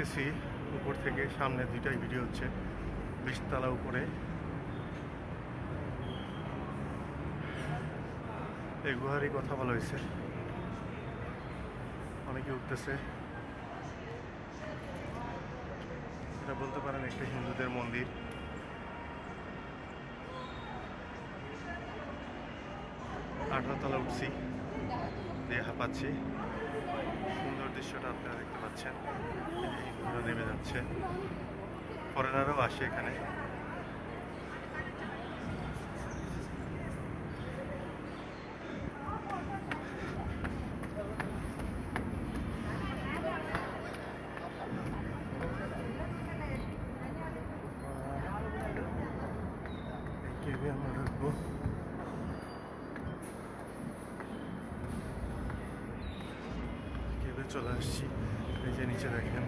দেখতেছি উপর থেকে, সামনে দুইটাই ভিডিও হচ্ছে, বিশতলা উপরে। এই গুহারই কথা বলা হয়েছে। অনেকে উঠতেছে। এটা বলতে পারেন একটা হিন্দুদের মন্দির। আঠারো তলা উঠছি হাঁপাচ্ছি। সুন্দর দৃশ্যটা আপনারা দেখতে পাচ্ছেন। ঘোড়া নেমে যাচ্ছে। ফরেনারও আসে এখানে। আমরা ঢুকবো। চলে আসছি। এই যে নিচে দেখেন।